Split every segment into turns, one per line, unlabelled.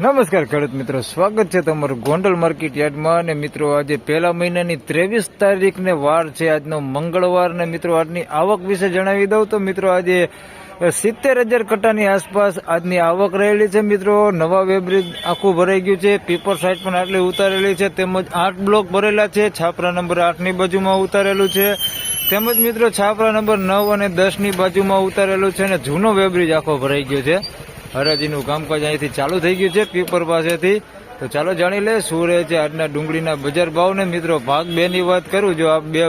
નમસ્કાર ખેડૂત મિત્રો, સ્વાગત છે તમારું ગોંડલ માર્કેટ યાર્ડમાં. અને મિત્રો, આજે પહેલા મહિનાની ત્રેવીસ તારીખને વાર છે. આજનો મંગળવાર ને મિત્રો, આજની આવક વિશે જણાવી દઉં તો મિત્રો, આજે સિત્તેર હજાર કટ્ટાની આસપાસ આજની આવક રહેલી છે મિત્રો. નવા વેબ્રિજ આખું ભરાઈ ગયું છે. પીપર સાઈડ પણ આટલી ઉતારેલી છે. તેમજ આઠ બ્લોક ભરેલા છે. છાપરા નંબર આઠની બાજુમાં ઉતારેલું છે. તેમજ મિત્રો, છાપરા નંબર નવ અને દસની બાજુમાં ઉતારેલું છે. અને જૂનો વેબ્રિજ આખો ભરાઈ ગયો છે. હરાજીનું કામકાજ અહીંથી ચાલુ થઈ ગયું છે, પીપર પાસેથી. તો ચાલો જાણી લે, શું રહે છે આજના ડુંગળીના બજાર ભાવને? મિત્રો ભાગ બે ની વાત કરું, જો આપ બે,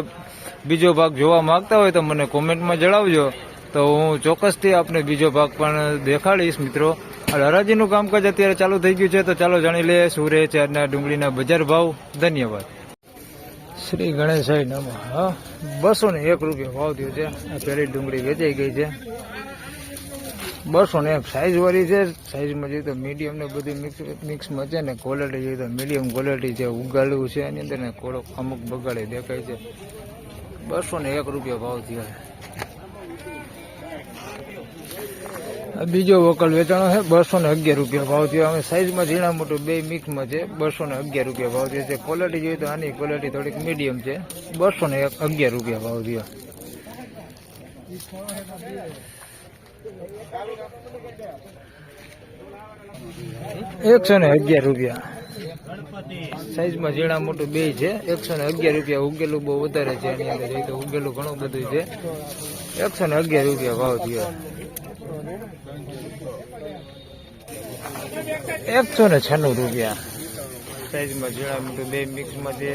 બીજો ભાગ જોવા માંગતા હોય તો મને કોમેન્ટમાં જણાવજો. તો હું ચોક્કસથી આપને બીજો ભાગ પણ દેખાડીશ, મિત્રો. હરાજીનું કામકાજ અત્યારે ચાલુ થઈ ગયું છે, તો ચાલો જાણી લે, શું રહે છે આજના ડુંગળીના બજાર ભાવ? ધન્યવાદ. શ્રી ગણેશાઈ નમઃ. બસો ને એક રૂપિયા ભાવ થયો છે. આ પેલી ડુંગળી વેચાઈ ગઈ છે. બસો ને એક સાઈઝ વાળી છે. સાઈઝમાં જોઈએ તો મીડિયમ ને બધી મિક્સ મિક્સમાં છે ને ક્વોલિટી જોઈએ તો મીડિયમ ક્વોલિટી છે ઉગાડવું છે એની અંદર ને કોળો અમુક બગાડે દેખાય છે. બસો ને એક રૂપિયા ભાવ થયો બીજો વકલ વેચાણો છે. બસો ને અગિયાર રૂપિયા ભાવ થયો. અમે સાઈઝમાં ઝીણા મોટું બે મિક્સમાં છે. બસો ને અગિયાર રૂપિયા ભાવ થયો છે. ક્વોલિટી જોઈએ તો આની ક્વોલિટી થોડીક મીડિયમ છે. બસો ને અગિયાર રૂપિયા ભાવ થયો. એકસો ને અગિયાર રૂપિયા. સાઈઝમાં ઝીણા મોટું બે છે. એકસો ને અગિયાર રૂપિયા ઉગેલું બહુ વધારે છે એની અંદર. ઉગેલું ઘણું બધું છે. એકસો ને અગિયાર રૂપિયા ભાવ થયો. એકસો ને છન્નું રૂપિયા. સાઈઝમાં ઝીણા મોટું બે મિક્સમાં જે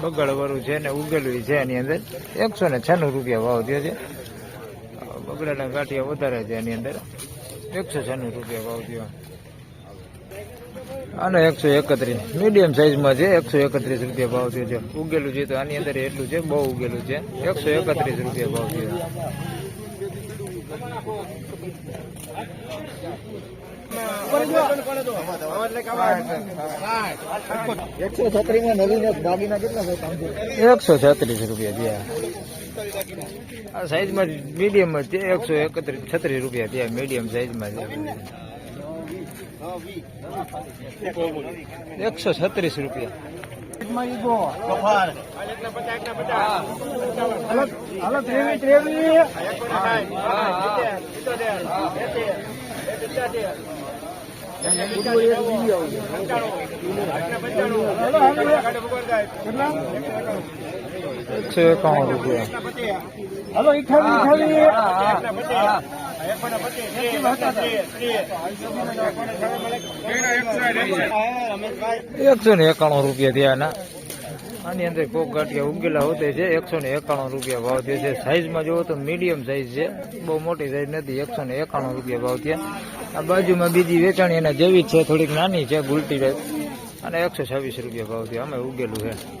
બગડ વાળું છે ને ઉગેલું છે એની અંદર. એકસો ને છન્નું રૂપિયા ભાવ થયો છે. બગડાના ગાંઠિયા વધારે છે એની અંદર. એકસો છન્નું રૂપિયા ભાવ થયો. આનો એકસો એકત્રીસ. મીડિયમ સાઈઝમાં છે, એકસો એકત્રીસ રૂપિયા ભાવ થયો છે. ઉગેલું છે તો આની અંદર એટલું છે, બહુ ઉગેલું છે. એકસો એકત્રીસ રૂપિયા ભાવ થયો.
એકસો છત્રીસ
રૂપિયા થયા. આ સાઈઝમાં મીડિયમ જ છે. એકસો એકત્રીસ છત્રીસ રૂપિયા ત્યાં મીડિયમ સાઈઝમાં છે. એકસો છત્રીસ રૂપિયા. એકસો એકાવન રૂપિયા.
હલો અઠાવીસ અઠાવીસ
એકસો ને એકાણું રૂપિયા થયા ના આની અંદર કોક ગાંઠિયા ઉગેલા હોતે છે, એકસો ને એકાણું રૂપિયા ભાવ થયો છે. સાઈઝમાં જુઓ તો મીડિયમ સાઈઝ છે. બહુ મોટી સાઈઝ નથી, એકસો ને એકાણું રૂપિયા ભાવ થયા. આ બાજુમાં બીજી વેચાણી એના જેવી છે, થોડીક નાની છે, ગુલટી ટાઈપ. અને એકસો છવ્વીસ રૂપિયા ભાવ થયા. અમે ઉગેલું છે.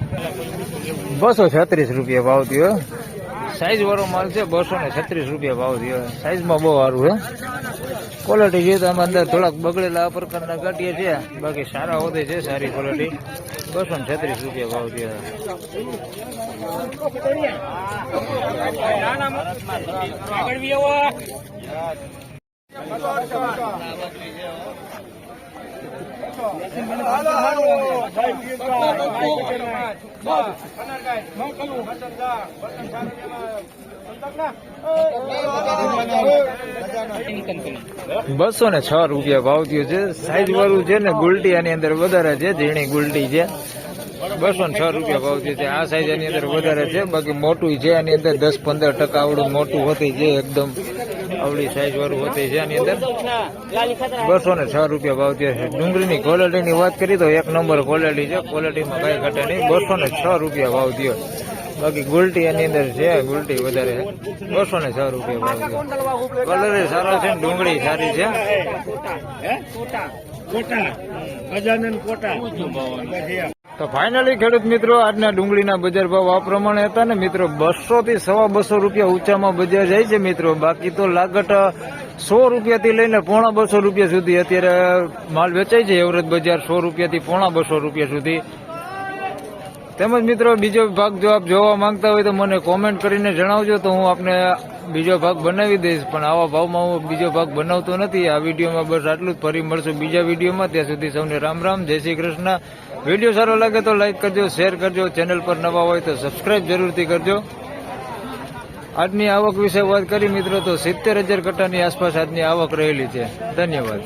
છત્રીસ રૂપિયા ભાવ થયો. સાઈઝ વાળો માલ છે, બસો ને છત્રીસ રૂપિયા ભાવ થયો. સાઈઝમાં બહુ સારું છે. ક્વોલિટી જોઈએ તો આમાં અંદર થોડાક બગડેલા પ્રકારના ગાંઠિયા છે. બાકી સારા હોતે છે, સારી ક્વોલિટી બસો ને છત્રીસ રૂપિયા ભાવ થયો. બસો ને છ રૂપિયા ભાવ થયો છે. સાઈઝ વાળું છે ને ગુલટી આની અંદર વધારે છે, ઝીણી ગુલટી છે. બસો ને છ રૂપિયા ભાવ છે. આ સાઈઝ એની અંદર વધારે છે. બાકી મોટું છે એની અંદર દસ પંદર ટકા આવડું મોટું હોતી છે એકદમ આવડી સાઈઝ વાળું હોતી છે આની અંદર. બસો ને છ રૂપિયા ભાવ છે. ડુંગળીની ક્વોલિટીની વાત કરીએ તો એક નંબર ક્વોલિટી છે. ક્વોલિટીમાં કઈ ઘટે નહીં. બસો ને છ રૂપિયા ભાવ થયો. બાકી ગુલટી એની અંદર છે. ગુલટી વધારે છે. બસો ને છ રૂપિયા ભાવ છે કલર સારો છે ને ડુંગળી સારી છે. તો ફાઇનલી ખેડૂત મિત્રો, આજના ડુંગળીના બજાર ભાવ આ પ્રમાણે હતા ને મિત્રો બસો થી સવા બસો રૂપિયા ઊંચામાં બજાર જાય છે મિત્રો. બાકી તો લાગટ સો રૂપિયાથી લઈને પોણા બસો રૂપિયા સુધી અત્યારે માલ વેચાય છે. એવરેજ બજાર સો રૂપિયાથી પોણા બસો રૂપિયા સુધી. તેમજ મિત્રો, બીજો ભાગ જો આપ જોવા માંગતા હોય તો મને કોમેન્ટ કરીને જણાવજો તો હું આપને બીજો ભાગ બનાવી દઈશ. પણ આવા ભાવમાં હું બીજો ભાગ બનાવતો નથી. આ વિડીયોમાં બસ આટલું જ. ફરી મળશું બીજા વિડીયોમાં. ત્યાં સુધી સૌને રામ રામ. જય શ્રી કૃષ્ણ. વીડિયો સારો લાગે તો લાઇક કરજો, શેર કરજો, ચેનલ પર નવા હોય તો સબસ્ક્રાઇબ જરૂરથી કરજો. આજની આવક વિશે વાત કરી મિત્રો, તો સિત્તેર હજાર કટ્ટાની આસપાસ આજની આવક રહેલી છે. ધન્યવાદ.